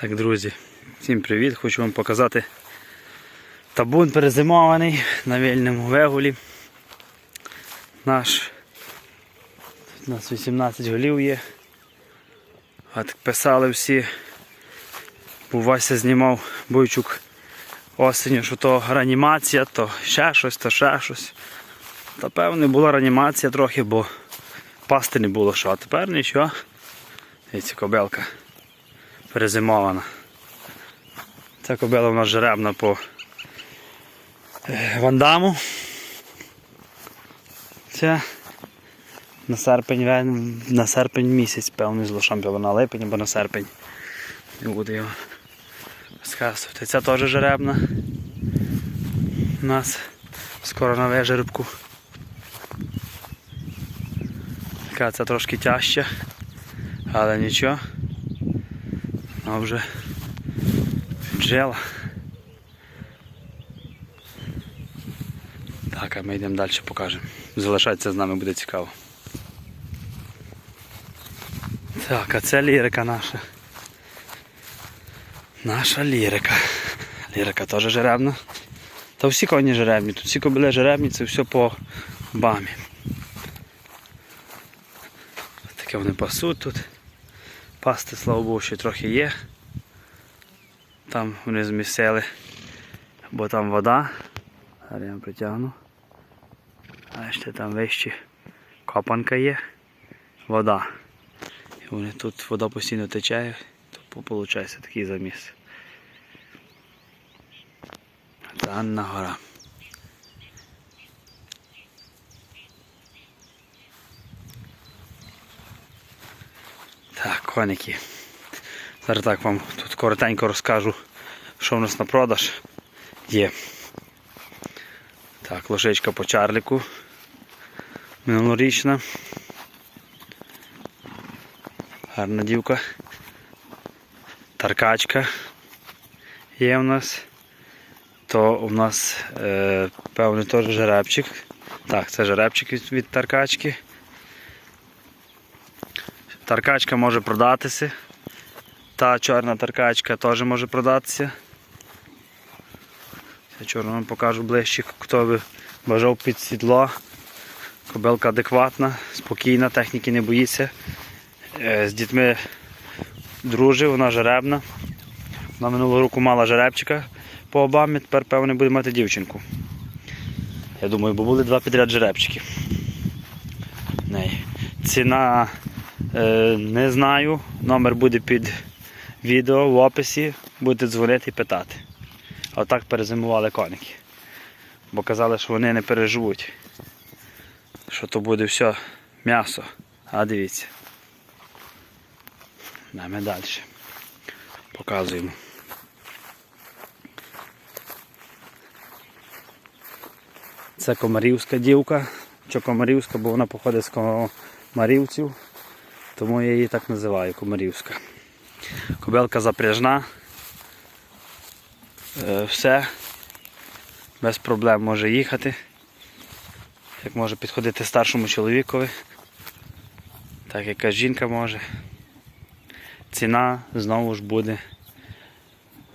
Так, друзі, всім привіт! Хочу вам показати табун перезимований на вільному вегулі. Наш тут у нас 18 голів є. От писали всі. Був Вася знімав бойчук осінню, що то реанімація, то ще щось, то ще щось. Та певне була реанімація трохи, бо пасти не було що, а тепер нічого. Дивіться, кобелка перезимована. Ця кобила у нас жеребна по е, вандаму. Це на серпень, на серпень місяць, певний з лошам на липень або на серпень. Не буду його розказувати. Ця теж жеребна. У нас скоро на вижеребку. Така ця трошки тяжча, але нічого. А вже джела. Так, а ми йдемо далі покажемо. Залишайтеся з нами, буде цікаво. Так, а це лірика наша. Наша лірика. Лірика теж жеребна. Та всі коні жеребні. Тут всі кобили жеребні, це все по бамі. Таке вони пасуть тут. Пасти, слава Богу, ще трохи є. Там вони змісили, бо там вода. Зараз я притягну. А ще там вище копанка є, вода. І вони тут вода постійно тече, то виходить такий заміс. Це Анна гора. Коники. Зараз так вам тут коротенько розкажу, що в нас на продаж є. Так, лошечка по чарліку. Минулорічна. Гарна дівка. Таркачка є у нас. То у нас е, певний теж жеребчик. Так, це жеребчик від, від таркачки. Таркачка може продатися. Та чорна таркачка теж може продатися. Я чорну вам покажу ближче, хто би бажав під сідло. Кобелка адекватна, спокійна, техніки не боїться. Е, З дітьми дружив, вона жеребна. Вона минулого року мала жеребчика по обамі, тепер певне буде мати дівчинку. Я думаю, бо були два підряд жеребчики. Ціна не знаю. Номер буде під відео в описі. Будете дзвонити і питати. Отак перезимували коники. Бо казали, що вони не переживуть. Що то буде все м'ясо. А дивіться. Йдемо далі. Показуємо. Це комарівська дівка. Що комарівська, бо вона походить з комарівців, тому я її так називаю комарівська. Кобелка запряжна. Е, Все. Без проблем може їхати. Як може підходити старшому чоловікові. Так яка жінка може. Ціна знову ж буде.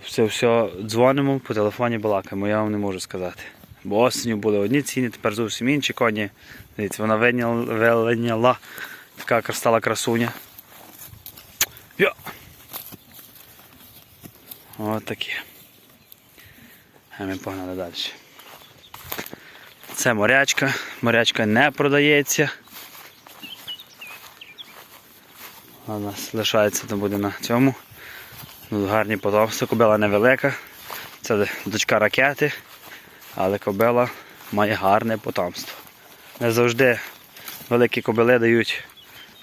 Все все дзвонимо, по телефоні балакаємо, я вам не можу сказати. Бо осінню були одні ціни, тепер зовсім інші коні. Дивіться, вона виняла, така стала красуня. Йо! Ось такі. А ми погнали далі. Це морячка. Морячка не продається. А У нас лишається, то буде на цьому. Тут гарні потомства, кобила невелика. Це дочка ракети, але кобила має гарне потомство. Не завжди великі кобили дають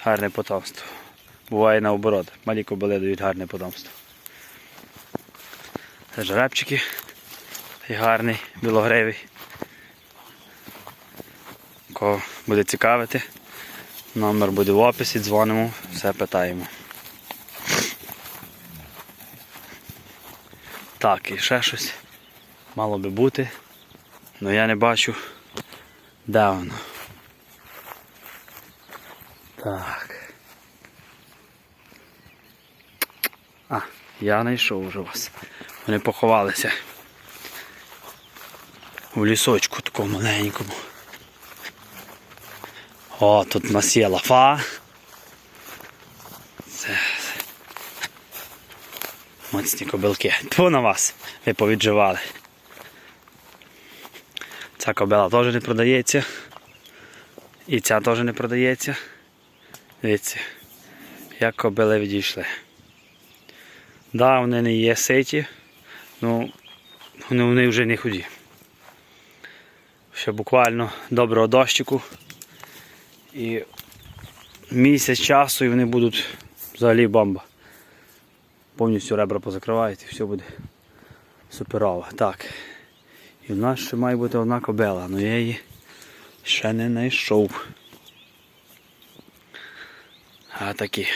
гарне потомство. Буває наоборот, малі кобили дають гарне потомство. Це жеребчики. Такий гарний, білогривий. Кого буде цікавити, номер буде в описі, дзвонимо, все питаємо. Так, і ще щось мало би бути, але я не бачу, де воно. Так. А, Я знайшов вже вас. Вони поховалися. У лісочку такому маленькому. О, тут у нас є лафа. Це моцні кобилки. Тьфу на вас, ви повідживали. Ця кобила теж не продається. І ця теж не продається. Дивіться, як кобили відійшли. Да, вони не є ситі, ну вони, вони вже не худі. Ще буквально доброго дощику. І місяць часу і вони будуть взагалі бомба. Повністю ребра позакривають і все буде суперово. Так. І в нас ще має бути одна кобела, але я її ще не знайшов. А такі.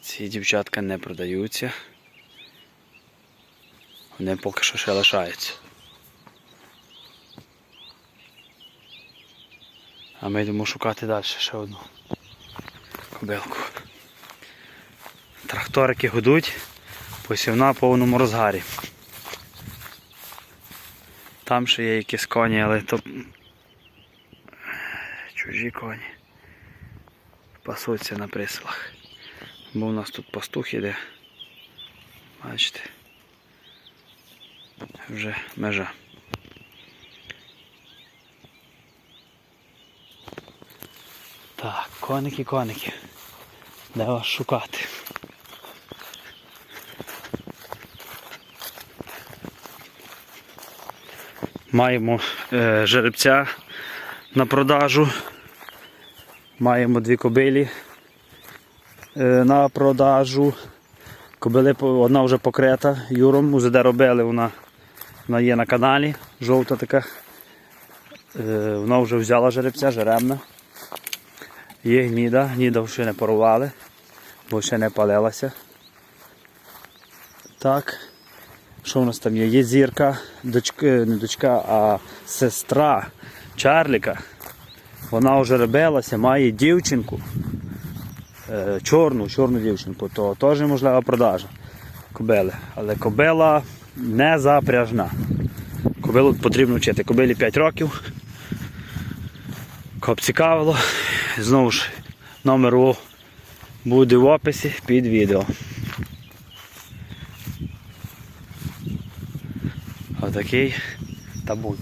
Ці дівчатка не продаються. Вони поки що ще лишаються. А ми йдемо шукати далі ще одну кобилку. Тракторики гудуть, посівна в повному розгарі. Там ще є якісь коні, але то чужі коні. Пасуться на присилах. Бо у нас тут пастух іде. Бачите. Вже межа. Так, коники, коники. Де вас шукати? Маємо е, жеребця на продажу. Маємо дві кобилі е, на продажу. Кобили одна вже покрита Юром, УЗД робили, вона, вона є на каналі, жовта така. Е, вона вже взяла жеребця, жеребна. Є гніда, гніда ще не порвали, бо ще не палилася. Так. Що в нас там є? Є зірка, дочка, не дочка, а сестра Чарліка. Вона вже ребелася, має дівчинку. Е, чорну, чорну дівчинку, то теж можлива продажа кобили. Але кобила не запряжна. Кобилу потрібно вчити. Кобилі 5 років. Кого б цікавило, знову ж номер буде в описі під відео. Отакий табун.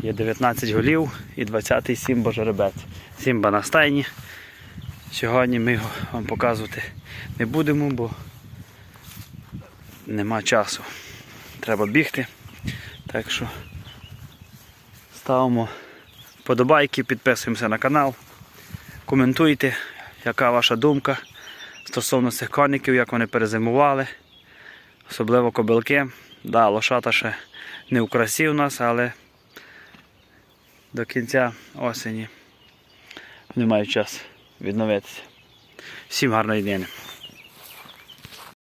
Є 19 голів і 20-й сімба жеребець. Сімба на стайні. Сьогодні ми його вам показувати не будемо, бо нема часу. Треба бігти. Так що ставимо вподобайки, підписуємося на канал, коментуйте, яка ваша думка стосовно цих коників, як вони перезимували, особливо кобилки. Да, лошата ще не в красі у нас, але до кінця осені немає мають час відновитися. Всім гарної дні.